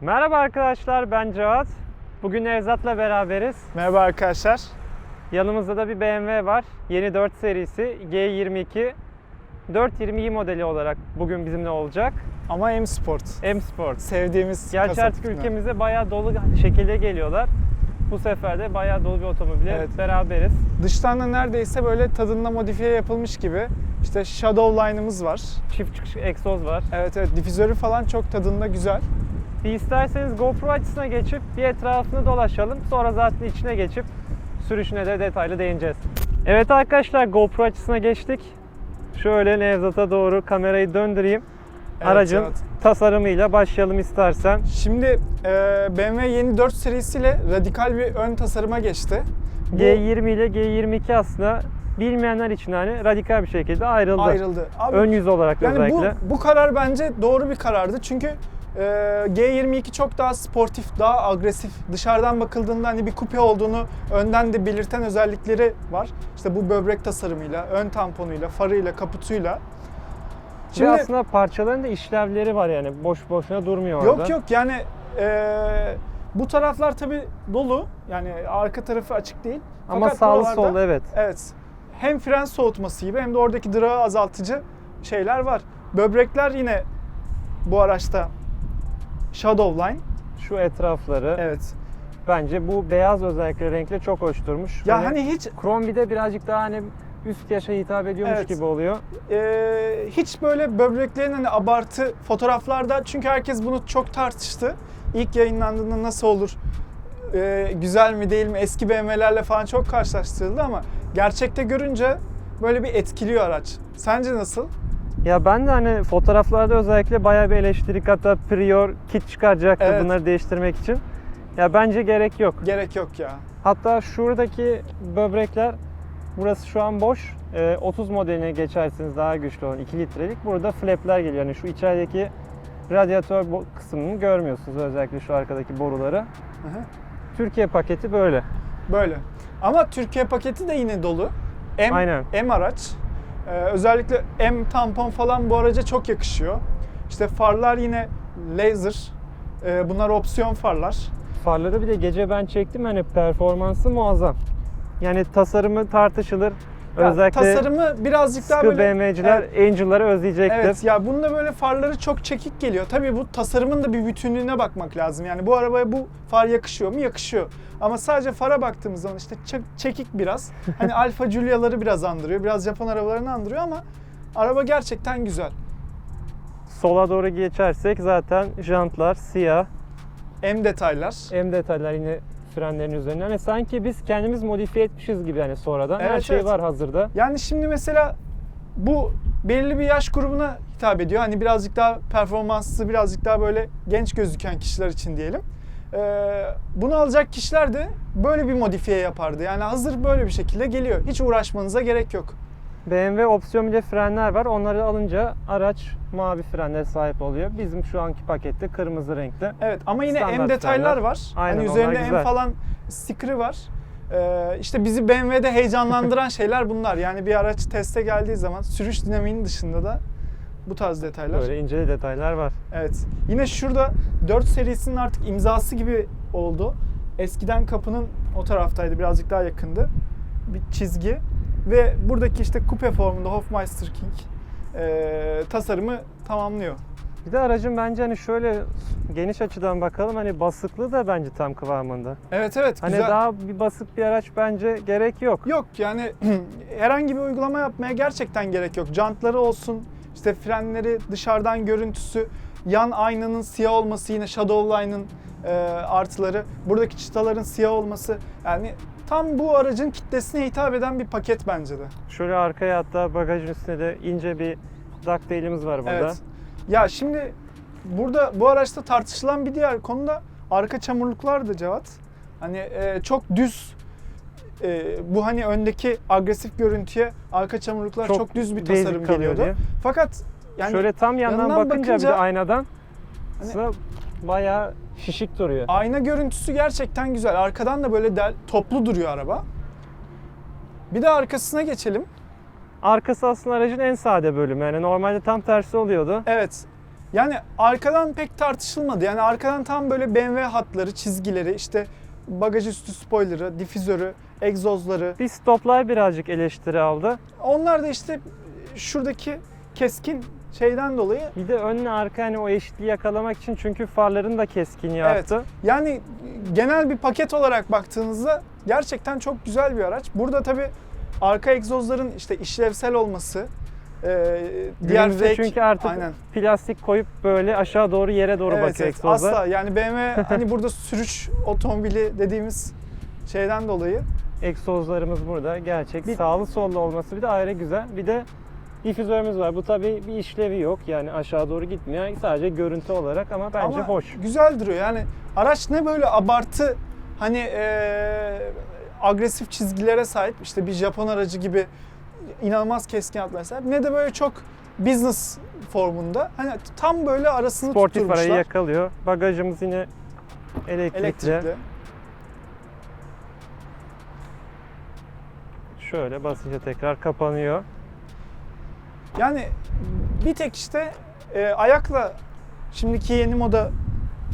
Merhaba arkadaşlar ben Cevat. Bugün Nevzat'la beraberiz. Merhaba arkadaşlar. Yanımızda da bir BMW var. Yeni 4 serisi G22. 420i modeli olarak bugün bizimle olacak. Ama M Sport. M Sport. Sevdiğimiz Gerçi artık tipinden. ülkemize bayağı dolu şekilde geliyorlar. Bu sefer de bayağı dolu bir otomobile Evet. beraberiz. Dıştan da neredeyse böyle tadında modifiye yapılmış gibi. İşte Shadow Line'ımız var. Çift çıkış egzoz var. Evet evet difüzörü falan çok tadında güzel. Bir isterseniz GoPro açısına geçip bir etrafını dolaşalım. Sonra zaten içine geçip sürüşüne de detaylı değineceğiz. Evet arkadaşlar GoPro açısına geçtik. Şöyle Nevzat'a doğru kamerayı döndüreyim. Evet, Aracın evet. tasarımıyla başlayalım istersen. Şimdi e, BMW yeni 4 serisiyle radikal bir ön tasarıma geçti. Bu G20 ile G22 aslında bilmeyenler için hani radikal bir şekilde ayrıldı. ayrıldı. Abi, Ön yüz olarak yani bu, özellikle. bu karar bence doğru bir karardı. Çünkü e, G22 çok daha sportif, daha agresif. Dışarıdan bakıldığında hani bir kupe olduğunu önden de belirten özellikleri var. İşte bu böbrek tasarımıyla, ön tamponuyla, farıyla, kaputuyla. Ve aslında parçaların da işlevleri var yani. Boş boşuna durmuyor orada. Yok yok yani e, bu taraflar tabi dolu. Yani arka tarafı açık değil. Ama Fakat sağlı sollu evet. Evet. Hem fren soğutması gibi hem de oradaki drağı azaltıcı şeyler var. Böbrekler yine bu araçta Shadow Line. Şu etrafları Evet. bence bu beyaz özellikle renkle çok hoş durmuş. Ya hani hiç Krom bir de birazcık daha hani üst yaşa hitap ediyormuş Evet. gibi oluyor. e, hiç böyle böbreklerin hani abartı fotoğraflarda çünkü herkes bunu çok tartıştı. İlk yayınlandığında nasıl olur? e, güzel mi değil mi? Eski BMW'lerle falan çok karşılaştırıldı ama gerçekte görünce böyle bir etkiliyor araç. Sence nasıl? Ya ben de hani fotoğraflarda özellikle bayağı bir eleştirik hatta prior kit çıkaracaktı Evet. bunları değiştirmek için. Ya bence gerek yok. Gerek yok ya. Hatta şuradaki böbrekler burası şu an boş. Ee, 30 modeline geçersiniz daha güçlü olan 2 litrelik. Burada flapler geliyor. Yani şu içerideki radyatör bo- kısmını görmüyorsunuz özellikle şu arkadaki boruları. Hı. Türkiye paketi böyle. Böyle. Ama Türkiye paketi de yine dolu. M, Aynen. M araç. Ee, özellikle M tampon falan bu araca çok yakışıyor. İşte farlar yine laser. Ee, bunlar opsiyon farlar. Farları bir de gece ben çektim hani performansı muazzam. Yani tasarımı tartışılır. Ya, Özellikle tasarımı birazcık daha böyle BMW'ciler Angel'ları özleyecektir. Evet ya bunda böyle farları çok çekik geliyor. Tabii bu tasarımın da bir bütünlüğüne bakmak lazım. Yani bu arabaya bu far yakışıyor mu? Yakışıyor. Ama sadece fara baktığımız zaman işte çek- çekik biraz. Hani Alfa Giulia'ları biraz andırıyor. Biraz Japon arabalarını andırıyor ama araba gerçekten güzel. Sola doğru geçersek zaten jantlar siyah. M detaylar. M detaylar yine frenlerin üzerine. Hani sanki biz kendimiz modifiye etmişiz gibi yani sonradan. Her Evet, şey evet. var hazırda. Yani şimdi mesela bu belirli bir yaş grubuna hitap ediyor. Hani birazcık daha performanslı, birazcık daha böyle genç gözüken kişiler için diyelim. Ee, bunu alacak kişiler de böyle bir modifiye yapardı. Yani hazır böyle bir şekilde geliyor. Hiç uğraşmanıza gerek yok. BMW opsiyon bile frenler var. Onları alınca araç mavi frenlere sahip oluyor. Bizim şu anki pakette kırmızı renkte. Evet ama yine M detaylar frenler. var. Aynen, hani üzerinde M falan sticker'ı var. Ee, işte bizi BMW'de heyecanlandıran şeyler bunlar. Yani bir araç teste geldiği zaman sürüş dinamiğinin dışında da bu tarz detaylar. Böyle ince detaylar var. Evet. Yine şurada 4 serisinin artık imzası gibi oldu. Eskiden kapının o taraftaydı. Birazcık daha yakındı. Bir çizgi. Ve buradaki işte kupe formunda Hofmeister King e, tasarımı tamamlıyor. Bir de aracın bence hani şöyle geniş açıdan bakalım hani basıklığı da bence tam kıvamında. Evet evet Hani güzel. daha bir basık bir araç bence gerek yok. Yok yani herhangi bir uygulama yapmaya gerçekten gerek yok. Jantları olsun, işte frenleri, dışarıdan görüntüsü, yan aynanın siyah olması yine Shadow Line'ın e, artıları, buradaki çıtaların siyah olması yani tam bu aracın kitlesine hitap eden bir paket bence de. Şöyle arkaya hatta bagajın üstüne de ince bir ducktail'imiz var burada. Evet. Ya şimdi burada bu araçta tartışılan bir diğer konu da arka çamurluklar da Cevat. Hani e, çok düz e, bu hani öndeki agresif görüntüye arka çamurluklar çok, düz bir tasarım geliyordu. diye. Fakat yani Şöyle tam yandan, yandan bakınca, bir de bakınca- aynadan Hani- bayağı şişik duruyor. ayna görüntüsü gerçekten güzel. Arkadan da böyle del, toplu duruyor araba. Bir de arkasına geçelim. Arkası aslında aracın en sade bölümü. Yani normalde tam tersi oluyordu. Evet. Yani arkadan pek tartışılmadı. Yani arkadan tam böyle BMW hatları, çizgileri, işte bagaj üstü spoilerı, difüzörü, egzozları. Bir stoplar birazcık eleştiri aldı. Onlar da işte şuradaki keskin şeyden dolayı Bir de önle arka hani o eşitliği yakalamak için çünkü farların da keskin yaptı. Yani genel bir paket olarak baktığınızda gerçekten çok güzel bir araç. Burada tabii arka egzozların işte işlevsel olması, e, diğer Günümüzde fake, çünkü artık aynen. plastik koyup böyle aşağı doğru yere doğru Evet, bakıyor evet, asla yani BMW hani burada sürüş otomobili dediğimiz şeyden dolayı Egzozlarımız burada. Gerçek. Bir- Sağlı sollu olması bir de ayrı güzel. Bir de difüzörümüz var. Bu tabii bir işlevi yok. Yani aşağı doğru gitmiyor. Sadece görüntü olarak ama bence ama hoş. güzel duruyor. Yani araç ne böyle abartı hani e, agresif çizgilere sahip işte bir Japon aracı gibi inanılmaz keskin hatlara sahip ne de böyle çok business formunda. Hani tam böyle arasını Sportif arayı tutturmuşlar. yakalıyor. Bagajımız yine elektrikli. Elektrikli. Şöyle basınca tekrar kapanıyor. Yani bir tek işte e, ayakla şimdiki yeni moda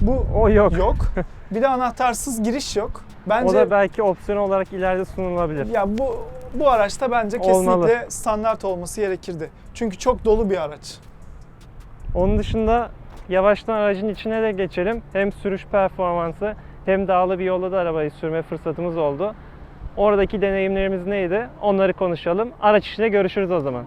bu O yok. yok. bir de anahtarsız giriş yok. Bence O da belki opsiyon olarak ileride sunulabilir. ya bu bu araçta bence kesinlikle Olmalı. standart olması gerekirdi. Çünkü çok dolu bir araç. Onun dışında yavaştan aracın içine de geçelim. Hem sürüş performansı hem dağlı bir yolda da arabayı sürme fırsatımız oldu. Oradaki deneyimlerimiz neydi? Onları konuşalım. Araç içinde görüşürüz o zaman.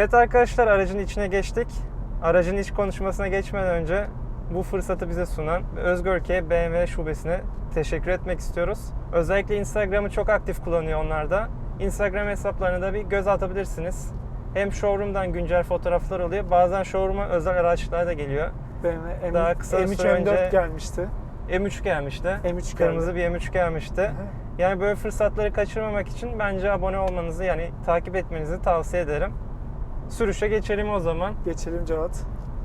Evet arkadaşlar aracın içine geçtik. Aracın iç konuşmasına geçmeden önce bu fırsatı bize sunan Özgörke BMW şubesine teşekkür etmek istiyoruz. Özellikle Instagram'ı çok aktif kullanıyor onlar da. Instagram hesaplarına da bir göz atabilirsiniz. Hem showroom'dan güncel fotoğraflar oluyor. Bazen showroom'a özel araçlar da geliyor. BMW M, Daha kısa M3 süre M4 önce- gelmişti. M3 gelmişti. M3 Kırmızı geldi. bir M3 gelmişti. Yani böyle fırsatları kaçırmamak için bence abone olmanızı yani takip etmenizi tavsiye ederim. Sürüşe geçelim o zaman. Geçelim Cevat.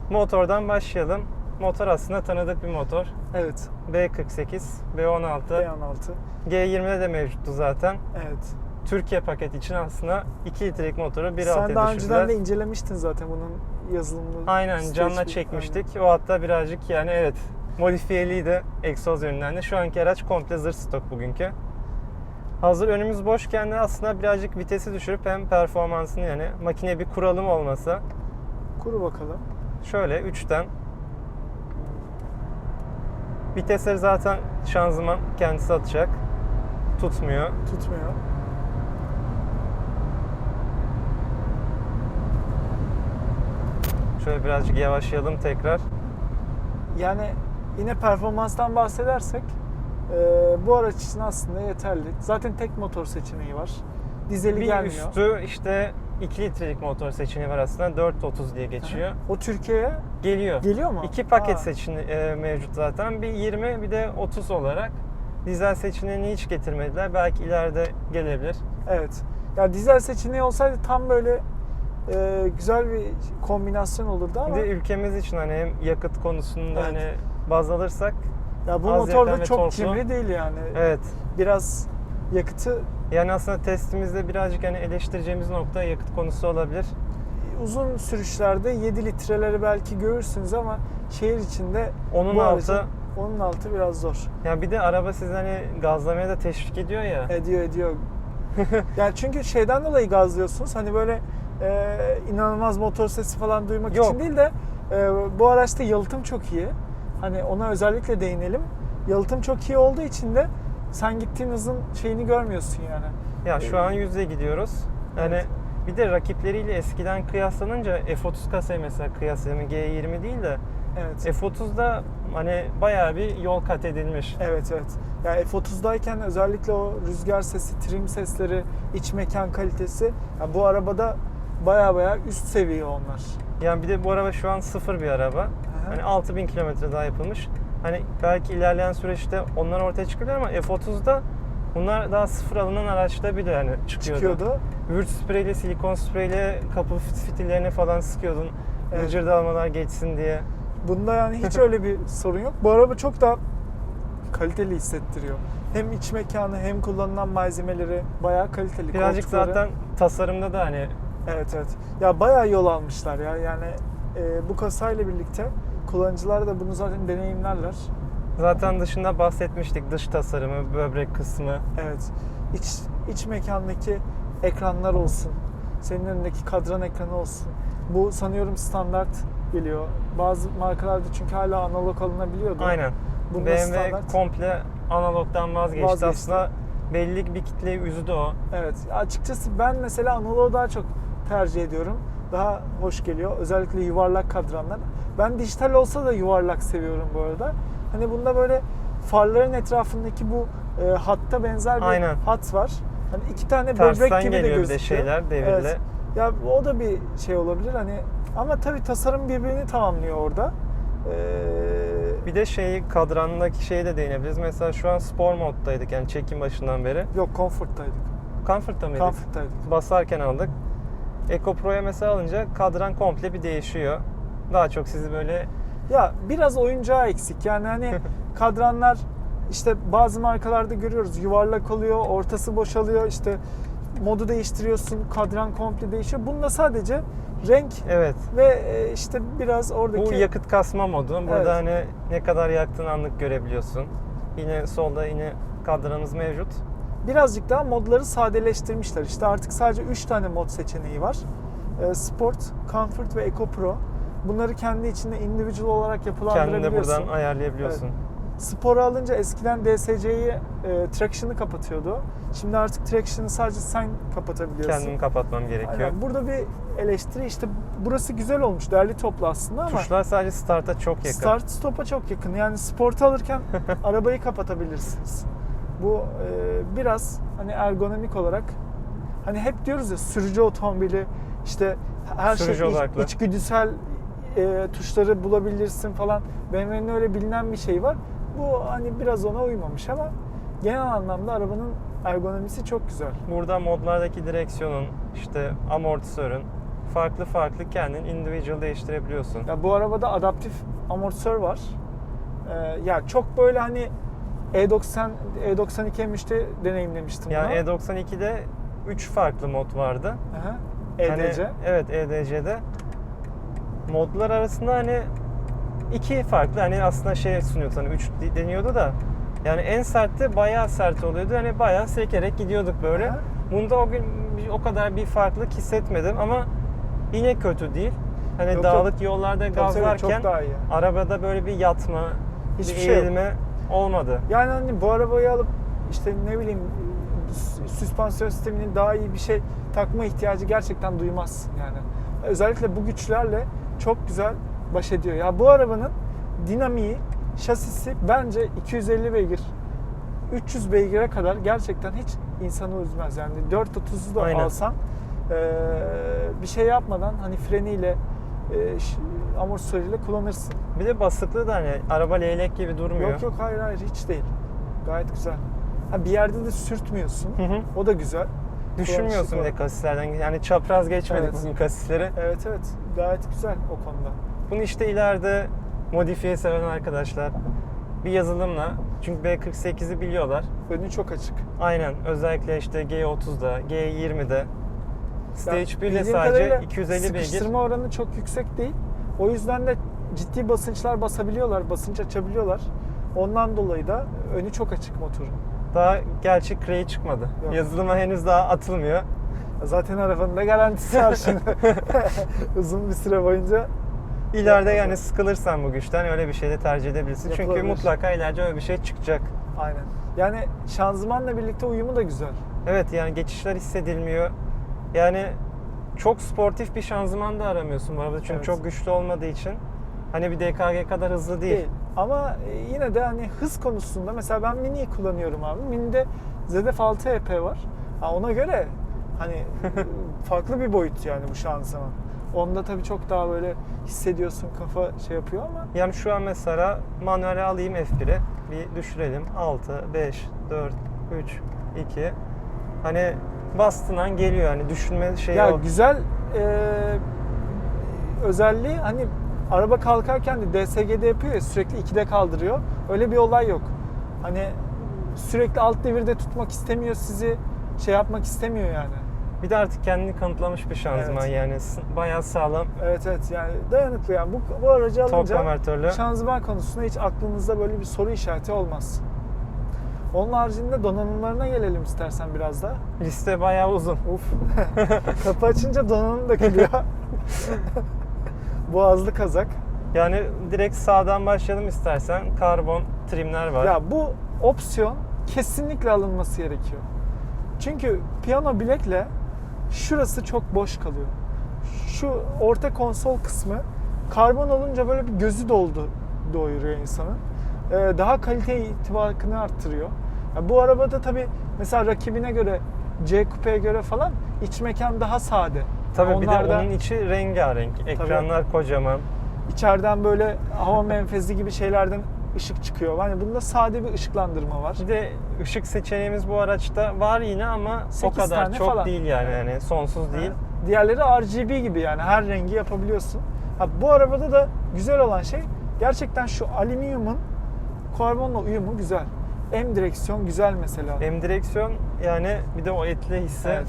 Motordan başlayalım. Motor aslında tanıdık bir motor. Evet. B48, B16, B16. G20'de de mevcuttu zaten. Evet. Türkiye paket için aslında 2 litrelik motoru 1.6'ya Sen daha düşürdüler. önceden de incelemiştin zaten bunun yazılımını. Aynen canla çekmiştik. O hatta birazcık yani evet modifiyeliydi egzoz yönünden de. Şu anki araç komple zırh stok bugünkü. Hazır önümüz boşken de aslında birazcık vitesi düşürüp hem performansını yani makine bir kuralım olması. Kuru bakalım. Şöyle 3'ten Vitesleri zaten şanzıman kendisi atacak. Tutmuyor. Tutmuyor. Şöyle birazcık yavaşlayalım tekrar. Yani yine performanstan bahsedersek e, bu araç için aslında yeterli. Zaten tek motor seçeneği var. Dizeli Bir gelmiyor. üstü işte 2 litrelik motor seçeneği var aslında. 430 diye geçiyor. O Türkiye'ye Geliyor. geliyor mu? İki paket Aa, seçeneği e, mevcut zaten. Bir 20 bir de 30 olarak. Dizel seçeneğini hiç getirmediler. Belki ileride gelebilir. Evet. Ya dizel seçeneği olsaydı tam böyle e, güzel bir kombinasyon olurdu ama Bir de ülkemiz için hani hem yakıt konusunda Evet. hani baz alırsak ya bu az motor da çok torklu. cimri değil yani. evet. Biraz yakıtı Yani aslında testimizde birazcık hani eleştireceğimiz nokta yakıt konusu olabilir. uzun sürüşlerde 7 litreleri belki görürsünüz ama şehir içinde Onun altı aracın- onun altı biraz zor. ya bir de araba sizi hani gazlamaya da teşvik ediyor ya. Ediyor ediyor. yani çünkü şeyden dolayı gazlıyorsunuz. Hani böyle e, inanılmaz motor sesi falan duymak Yok. için değil de e, bu araçta yalıtım çok iyi. Hani ona özellikle değinelim. Yalıtım çok iyi olduğu için de sen gittiğin hızın şeyini görmüyorsun yani. Ya şu an yüzde gidiyoruz. Yani Evet. bir de rakipleriyle eskiden kıyaslanınca F30 kasayı mesela kıyaslayalım G20 değil de Evet. F30'da hani bayağı bir yol kat edilmiş. Evet evet. Yani F30'dayken özellikle o rüzgar sesi, trim sesleri, iç mekan kalitesi yani bu arabada baya baya üst seviye onlar. Yani bir de bu araba şu an sıfır bir araba. Aha. Hani 6000 kilometre daha yapılmış. Hani belki ilerleyen süreçte onlar ortaya çıkabilir ama F30'da bunlar daha sıfır alınan araçta bile yani çıkıyordu. Çıkıyordu. Vürt spreyle, silikon spreyle kapı fitillerini falan sıkıyordun. Evet. Gıcırdalmalar geçsin diye. Bunda yani hiç öyle bir sorun yok. Bu araba çok daha kaliteli hissettiriyor. Hem iç mekanı hem kullanılan malzemeleri bayağı kaliteli. Birazcık Koltukları- zaten tasarımda da hani Evet evet. Ya bayağı yol almışlar ya. Yani e, bu kasayla birlikte kullanıcılar da bunu zaten deneyimlerler. zaten dışında bahsetmiştik. Dış tasarımı, böbrek kısmı. Evet. İç, iç mekandaki ekranlar olsun. Senin önündeki kadran ekranı olsun. Bu sanıyorum standart geliyor. Bazı markalarda çünkü hala analog alınabiliyordu. Aynen. Bunda BMW standart. komple analogdan vazgeçti. Vazgeçti. Aslında belli bir kitleyi üzdü o. Evet. Açıkçası ben mesela analogu daha çok tercih ediyorum. Daha hoş geliyor. Özellikle yuvarlak kadranlar. Ben dijital olsa da yuvarlak seviyorum bu arada. Hani bunda böyle farların etrafındaki bu e, hatta benzer bir Aynen. hat var. Hani iki tane böbrek Tersten gibi de bir de gözüküyor. şeyler devirle. Evet. Ya o da bir şey olabilir hani ama tabii tasarım birbirini tamamlıyor orada. Ee, Bir de şeyi kadrandaki şeye de değinebiliriz. Mesela şu an spor moddaydık yani çekim başından beri. yok Comfort'taydık. Comfort'ta mıydık? Comfort'taydık. Basarken aldık. Eco Pro'ya mesela alınca kadran komple bir değişiyor. Daha çok sizi böyle Ya biraz oyuncağı eksik. Yani hani kadranlar işte bazı markalarda görüyoruz yuvarlak oluyor, ortası boşalıyor. işte modu değiştiriyorsun, kadran komple değişiyor. Bunda sadece renk evet ve e, işte biraz oradaki bu yakıt kasma modu. Burada Evet. hani ne kadar yaktığını anlık görebiliyorsun. Yine solda yine kadranımız mevcut. Birazcık daha modları sadeleştirmişler. İşte artık sadece 3 tane mod seçeneği var. E, Sport, Comfort ve Eco Pro. Bunları kendi içinde individual olarak yapılandırabiliyorsun. buradan ayarlayabiliyorsun. Spor'u alınca eskiden DSC'yi e, traction'ı kapatıyordu. Şimdi artık traction'ı sadece sen kapatabiliyorsun. Kendimi kapatmam gerekiyor. Aynen. Burada bir eleştiri işte burası güzel olmuş, değerli toplu aslında ama Tuşlar sadece start'a çok yakın. start stop'a çok yakın. Yani sport alırken arabayı kapatabilirsiniz. Bu e, biraz hani ergonomik olarak hani hep diyoruz ya sürücü otomobili işte her Sürücü şey iç- odaklı. içgüdüsel e, tuşları bulabilirsin falan. BMW'nin öyle bilinen bir şey var. Bu hani biraz ona uymamış ama genel anlamda arabanın ergonomisi çok güzel. Burada modlardaki direksiyonun, işte amortisörün farklı farklı kendin individual değiştirebiliyorsun. Ya bu arabada adaptif amortisör var. Ee, ya çok böyle hani E90 E92 M3'te deneyimlemiştim Yani bunu. E92'de 3 farklı mod vardı. Aha. Hani, EDC. evet EDC'de. Modlar arasında hani iki farklı hani aslında şey sunuyordu hani 3 deniyordu da yani en sertte bayağı sert oluyordu. Hani bayağı sekerek gidiyorduk böyle. Aha. Bunda o gün o kadar bir farklılık hissetmedim ama yine kötü değil. Hani Yok, yok. dağlık yollarda Tabii tabii, gazlarken arabada böyle bir yatma, Hiçbir bir şey yok. Olmadı. Yani hani bu arabayı alıp işte ne bileyim sü- süspansiyon sisteminin daha iyi bir şey takma ihtiyacı gerçekten duymazsın yani. Özellikle bu güçlerle çok güzel baş ediyor. Ya bu arabanın dinamiği, şasisi bence 250 beygir 300 beygire kadar gerçekten hiç insanı üzmez. Yani 430'u da Aynen. alsan eee, bir şey yapmadan hani freniyle eee, ş- amortisörüyle kullanırsın. Bir de basıklığı da hani araba leylek gibi durmuyor. Yok yok hayır hayır hiç değil. Gayet güzel. Ha bir yerde de sürtmüyorsun. Hı hı. O da güzel. Düşünmüyorsun Kullanışlı bile kasislerden. Yani çapraz geçmedik Evet. bugün kasisleri. Evet evet. Gayet güzel o konuda. Bunu işte ileride modifiye seven arkadaşlar bir yazılımla çünkü B48'i biliyorlar. Önü çok açık. Aynen özellikle işte G30'da, G20'de Stage 1 ile sadece kadarıyla 250 beygir. Sıkıştırma oranı çok yüksek değil. O yüzden de ciddi basınçlar basabiliyorlar, basınç açabiliyorlar. Ondan dolayı da önü çok açık motorun. Daha gerçi Cray çıkmadı. Yok. Yazılıma henüz daha atılmıyor. Zaten arabanın da garantisi var şimdi. Uzun bir süre boyunca İleride Yok, yani sıkılırsan bu güçten öyle bir şey de tercih edebilirsin. Çünkü mutlaka ileride öyle bir şey çıkacak. aynen. Yani şanzımanla birlikte uyumu da güzel. Evet yani geçişler hissedilmiyor. Yani çok sportif bir şanzıman da aramıyorsun bu arabada çünkü Evet. çok güçlü olmadığı için. Hani bir DKG kadar hızlı değil. Değil. Ama e, yine de hani hız konusunda mesela ben Mini'yi kullanıyorum abi. Mini'de ZF 6 EP var. Ha, ona göre hani farklı bir boyut yani bu şanzıman. Onda tabii çok daha böyle hissediyorsun kafa şey yapıyor ama Yani şu an mesela manuele alayım F1'e. Bir düşürelim. 6, 5, 4, 3, 2. Hani bastığın an geliyor hani düşünme şeyi ya o. güzel e, özelliği hani araba kalkarken de DSG'de yapıyor ya sürekli 2'de kaldırıyor. Öyle bir olay yok. Hani sürekli alt devirde tutmak istemiyor sizi şey yapmak istemiyor yani. Bir de artık kendini kanıtlamış bir şanzıman Evet. yani s- bayağı sağlam. Evet evet yani dayanıklı yani bu, bu aracı Tork alınca konvertörlü. şanzıman konusunda hiç aklınızda böyle bir soru işareti olmaz. Onun haricinde donanımlarına gelelim istersen biraz da. Liste bayağı uzun. Uf. Kapı açınca donanım dökülüyor. Boğazlı kazak. Yani direkt sağdan başlayalım istersen. Karbon trimler var. Ya bu opsiyon kesinlikle alınması gerekiyor. Çünkü piyano bilekle şurası çok boş kalıyor. Şu orta konsol kısmı karbon olunca böyle bir gözü doldu doyuruyor insanın. Ee, daha kalite itibakını arttırıyor. Ya bu arabada tabi mesela rakibine göre C Coupe'ye göre falan iç mekan daha sade. Tabii bir de onun içi rengarenk. Ekranlar kocaman. İçeriden böyle hava menfezi gibi şeylerden ışık çıkıyor. Hani bunda sade bir ışıklandırma var. Bir de ışık seçeneğimiz bu araçta var yine ama o kadar çok falan. değil yani. yani sonsuz değil. Diğerleri RGB gibi yani her rengi yapabiliyorsun. Ha, bu arabada da güzel olan şey gerçekten şu alüminyumun karbonla uyumu güzel. M direksiyon güzel mesela. Hem direksiyon yani bir de o etli hisse Evet.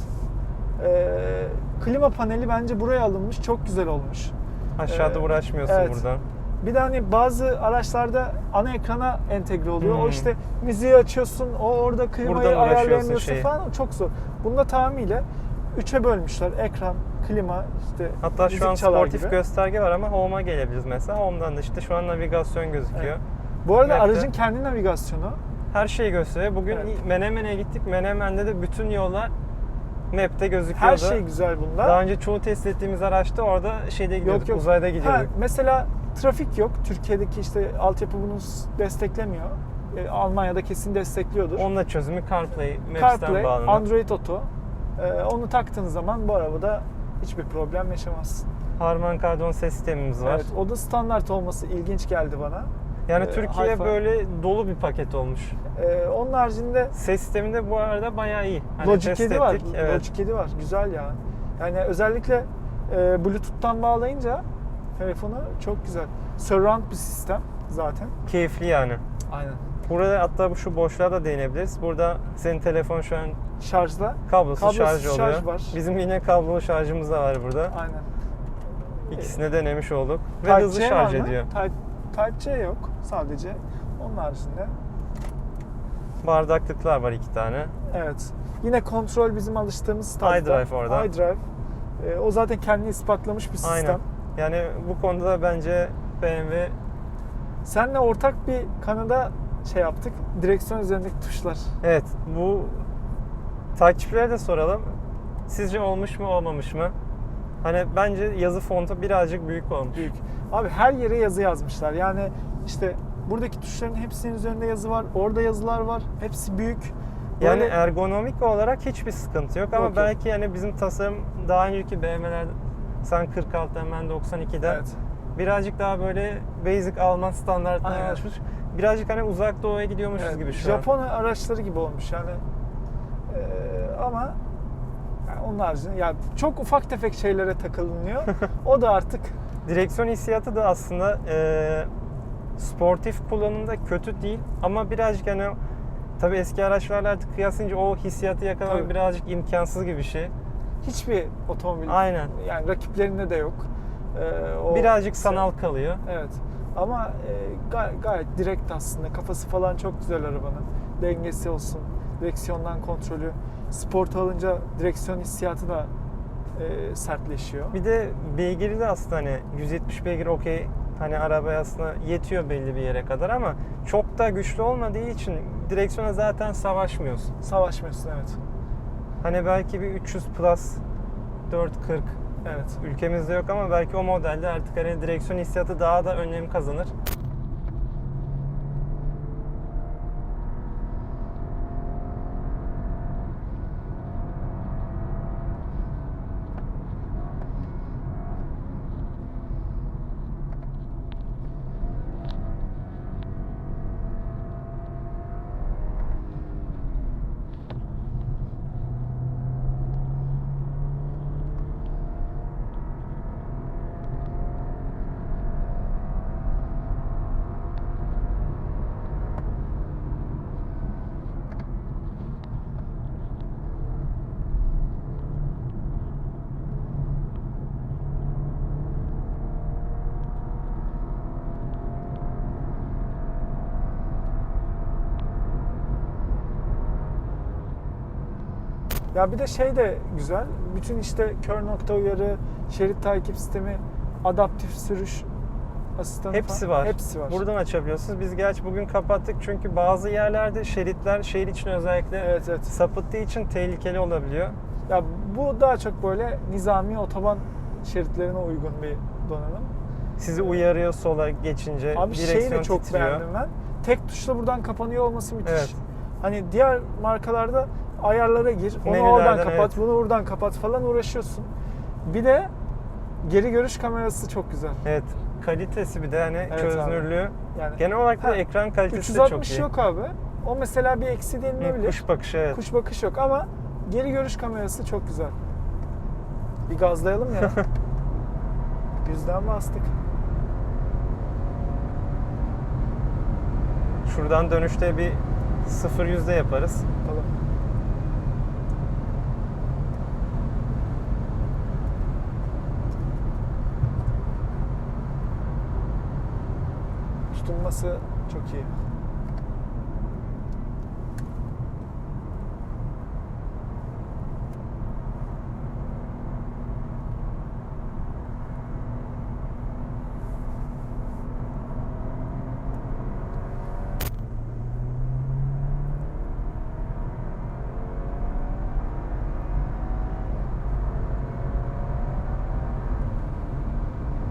Ee, klima paneli bence buraya alınmış. Çok güzel olmuş. aşağıda Ee, uğraşmıyorsun evet. buradan. Bir de hani bazı araçlarda ana ekrana entegre oluyor. O Hmm. işte müziği açıyorsun, o orada klimayı Buradan ayarlayamıyorsun şeyi. falan. O Çok zor. Bunda tamamıyla üçe bölmüşler. Ekran, klima, işte Hatta şu an sportif gibi. gösterge var ama Home'a gelebiliriz mesela. Home'dan da işte şu an navigasyon gözüküyor. Evet. Bu arada Map'te. aracın kendi navigasyonu. Her şeyi gösteriyor. Bugün Evet. Menemen'e gittik. Menemen'de de bütün yollar Map'te gözüküyordu. Her şey güzel bunda. Daha önce çoğu test ettiğimiz araçta orada şeyde gidiyorduk, yok. uzayda Ha, gidiyorduk. mesela trafik yok. Türkiye'deki işte altyapı bunu desteklemiyor. E, Almanya'da kesin destekliyordur. Onunla çözümü CarPlay, Maps'ten CarPlay, bağlanıyor. Android Auto. E, onu taktığın zaman bu arabada hiçbir problem yaşamazsın. Harman Kardon ses sistemimiz var. Evet, o da standart olması ilginç geldi bana. Yani Ee, Türkiye Hi-Fi. böyle dolu bir paket olmuş. E, onun haricinde Ses sistemi de bu arada bayağı iyi. Hani Logic test 7 var. ettik, Evet. Logic 7 var. Güzel ya. Yani özellikle e, Bluetooth'tan bağlayınca telefonu çok güzel. Surround bir sistem zaten. Keyifli yani. Aynen. Burada hatta şu boşluğa da değinebiliriz. Burada senin telefon şu an Şarjda. kablosuz, Kablosuz şarj şarj oluyor. var. Bizim yine kablolu şarjımız da var burada. Aynen. İkisini denemiş olduk. Ve Type hızlı C şarj ediyor. Type, Type C yok sadece. Onun haricinde. Bardaklıklar var iki tane. Evet. Yine kontrol bizim alıştığımız tarzda. iDrive orada. iDrive. Ee, o zaten kendini ispatlamış bir sistem. Aynen. Yani bu konuda da bence BMW Seninle ortak bir kanada şey yaptık. Direksiyon üzerindeki tuşlar. Evet, bu takipçilere de soralım. Sizce olmuş mu, olmamış mı? Hani bence yazı fontu birazcık büyük olmuş. Büyük. Abi her yere yazı yazmışlar. Yani işte buradaki tuşların hepsinin üzerinde yazı var. Orada yazılar var. Hepsi büyük. Yani Böyle- ergonomik olarak hiçbir sıkıntı yok ama Yok, belki yani bizim tasarım daha önceki BMW'ler sen 46'dan ben 92'den Evet. birazcık daha böyle basic Alman standartlarına Aynen. alışmış. Birazcık hani uzak doğuya gidiyormuşuz Evet, gibi şu an. Japon araçları gibi olmuş yani. Ee, ama yani onun haricinde ya çok ufak tefek şeylere takılınıyor. o da artık Direksiyon hissiyatı da aslında e, sportif kullanımda kötü değil ama birazcık hani tabii eski araçlarla artık kıyaslayınca o hissiyatı yakalamak Tabii. birazcık imkansız gibi bir şey. hiçbir otomobil Aynen. yani rakiplerinde de yok. Ee, o- birazcık sanal kalıyor. Evet. Ama e, gay- gayet direkt aslında. Kafası falan çok güzel arabanın. Dengesi olsun. Direksiyondan kontrolü. Sport alınca direksiyon hissiyatı da e, sertleşiyor. Bir de beygiri de aslında hani 170 beygir okey hani arabaya aslında yetiyor belli bir yere kadar ama çok da güçlü olmadığı için direksiyona zaten savaşmıyorsun. Savaşmıyorsun evet. Hani belki bir 300 plus 440 Evet. Ülkemizde yok ama belki o modelde artık hani direksiyon hissiyatı daha da önem kazanır. Ya bir de şey de güzel. Bütün işte kör nokta uyarı, şerit takip sistemi, adaptif sürüş asistanı Hepsi falan. var. Hepsi var. Buradan açabiliyorsunuz. Biz gerçi bugün kapattık çünkü bazı yerlerde şeritler şehir için özellikle Evet evet. sapıttığı için tehlikeli olabiliyor. Ya bu daha çok böyle nizami otoban şeritlerine uygun bir donanım. Sizi uyarıyor sola geçince. Abi direksiyon şeyi de çok titriyor. beğendim ben. Tek tuşla buradan kapanıyor olması müthiş. Evet. Hani diğer markalarda ayarlara gir, onu Menülerden, oradan kapat, evet. bunu buradan kapat falan uğraşıyorsun. Bir de geri görüş kamerası çok güzel. Evet. Kalitesi bir de hani Evet çözünürlüğü. Yani Genel olarak da Ha, ekran kalitesi de çok 360 iyi. yok abi. O mesela bir eksi denilebilir. Kuş bakışı evet. Kuş bakış yok ama geri görüş kamerası çok güzel. Bir gazlayalım ya. Yüzden bastık. Şuradan dönüşte bir sıfır yüzde yaparız. Falan. Tutunması çok iyi.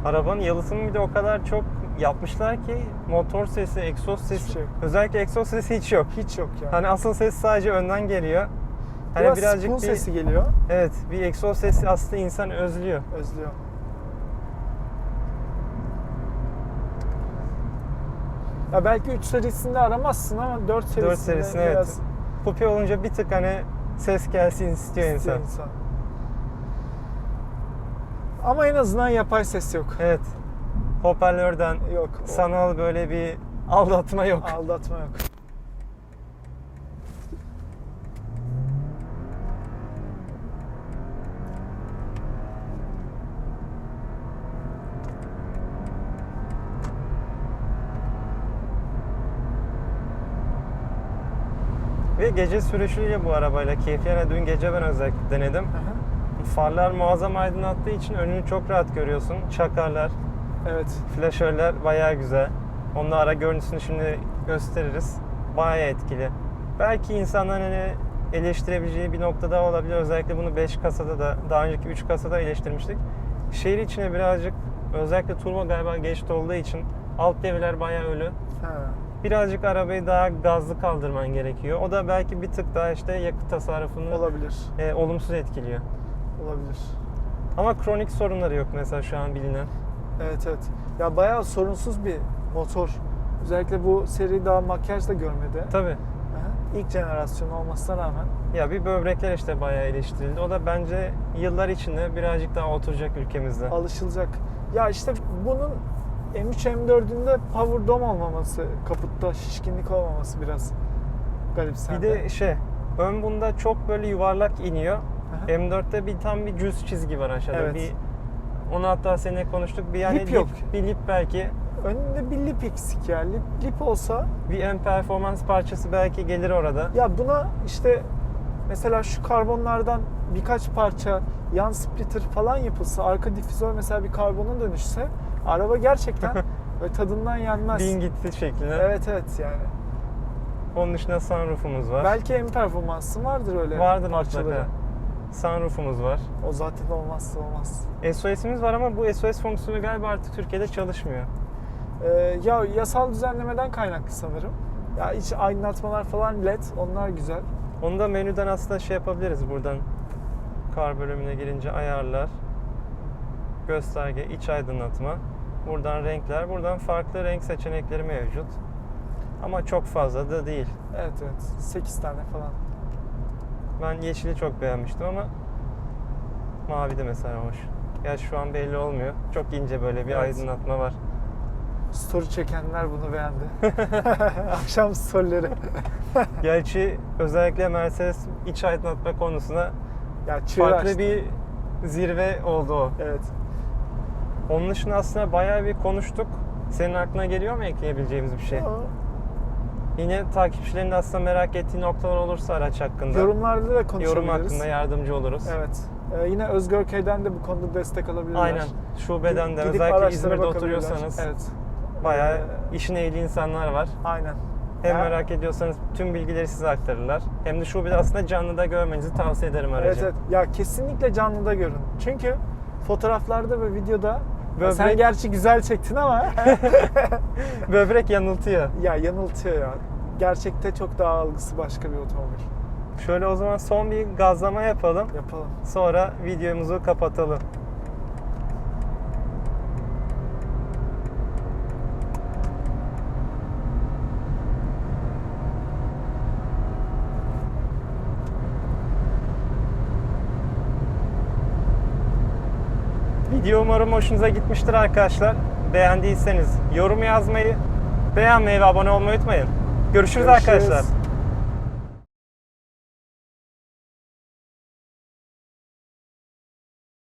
Arabanın yalıtımı bir de o kadar çok yapmışlar ki motor sesi, egzoz sesi, şey özellikle egzoz sesi hiç yok. Hiç yok yani. Hani asıl ses sadece önden geliyor. Hani Biraz birazcık bir sesi geliyor. evet bir egzoz sesi aslında insan özlüyor. Özlüyor. Ya belki 3 serisinde aramazsın ama 4 serisinde, 4 serisinde evet. biraz Kupi olunca bir tık hani ses gelsin istiyor insan. istiyor Ama en azından yapay ses yok. Evet. Hoparlörden Yok. o sanal böyle bir aldatma yok. Aldatma yok. Ve gece sürüşüyle bu arabayla keyifli. Yani dün gece ben özellikle denedim. Hı. Farlar muazzam aydınlattığı için önünü çok rahat görüyorsun. Çakarlar, Evet. flaşörler bayağı güzel. Onun ara görüntüsünü şimdi gösteririz. Bayağı etkili. Belki insanların hani eleştirebileceği bir nokta daha olabilir. Özellikle bunu 5 kasada da, daha önceki 3 kasada eleştirmiştik. Şehir içine birazcık, özellikle turbo galiba geç olduğu için alt devirler bayağı ölü. Ha. Birazcık arabayı daha gazlı kaldırman gerekiyor. O da belki bir tık daha işte yakıt tasarrufunu Olabilir. e, olumsuz etkiliyor. Olabilir. Ama kronik sorunları yok mesela şu an bilinen. Evet evet. Ya bayağı sorunsuz bir motor. Özellikle bu seri daha makyaj da görmedi. Tabii. Aha. İlk jenerasyon olmasına rağmen Ya bir böbrekler işte bayağı eleştirildi. O da bence yıllar içinde birazcık daha oturacak ülkemizde. alışılacak. Ya işte bunun M3 M4'ünde power dome olmaması, kaputta şişkinlik olmaması biraz garip Bir sende. de şey, ön bunda çok böyle yuvarlak iniyor. Aha. M4'te bir tam bir düz çizgi var aşağıda. Evet. Bir onu hatta seninle konuştuk. Bir yani Lip yok. bir lip belki. Önünde bir lip eksik ya. Lip, lip olsa Bir ön performans parçası belki gelir orada. ya buna işte mesela şu karbonlardan birkaç parça yan splitter falan yapılsa, arka difüzör mesela bir karbona dönüşse araba gerçekten böyle tadından yenmez. Bin gitti şeklinde. Evet evet yani. Onun dışında sunroofumuz var. Belki M performansı vardır öyle Vardır parçaları. mutlaka. Sunroof'umuz var. O zaten olmazsa olmaz. SOS'imiz var ama bu SOS fonksiyonu galiba artık Türkiye'de çalışmıyor. Ee, ya yasal düzenlemeden kaynaklı sanırım. Ya iç aydınlatmalar falan led onlar güzel. Onu da menüden aslında şey yapabiliriz buradan. Kar bölümüne girince ayarlar, gösterge, iç aydınlatma. Buradan renkler, buradan farklı renk seçenekleri mevcut. Ama çok fazla da değil. Evet evet 8 tane falan. Ben yeşili çok beğenmiştim ama mavi de mesela hoş. Ya şu an belli olmuyor. Çok ince böyle bir Evet. aydınlatma var. Story çekenler bunu beğendi. Akşam storyleri. Gerçi özellikle Mercedes iç aydınlatma konusuna ya farklı açtı. bir zirve oldu o. Evet. Onun dışında aslında bayağı bir konuştuk. Senin aklına geliyor mu ekleyebileceğimiz bir şey? Aa, Yine takipçilerin de aslında merak ettiği noktalar olursa araç hakkında Yorumlarda da konuşabiliriz. yorum hakkında yardımcı oluruz. Evet. Ee, yine Özgörköy'den de bu konuda destek alabilirler. Aynen. Şubeden de Gidip özellikle İzmir'de oturuyorsanız Evet. bayağı Ee, işin ehli insanlar var. Aynen. Hem Ya- merak ediyorsanız tüm bilgileri size aktarırlar. Hem de şubede aslında canlıda görmenizi tavsiye ederim aracı. Evet, evet. Ya kesinlikle canlıda görün. Çünkü fotoğraflarda ve videoda Böbrek- sen gerçi güzel çektin ama Böbrek yanıltıyor. ya yanıltıyor ya. Gerçekte çok daha algısı başka bir otomobil. Şöyle o zaman son bir gazlama yapalım. Yapalım. Sonra videomuzu kapatalım. Video umarım hoşunuza gitmiştir arkadaşlar. Beğendiyseniz yorum yazmayı, beğenmeyi ve abone olmayı unutmayın. Görüşürüz Görüşürüz. arkadaşlar.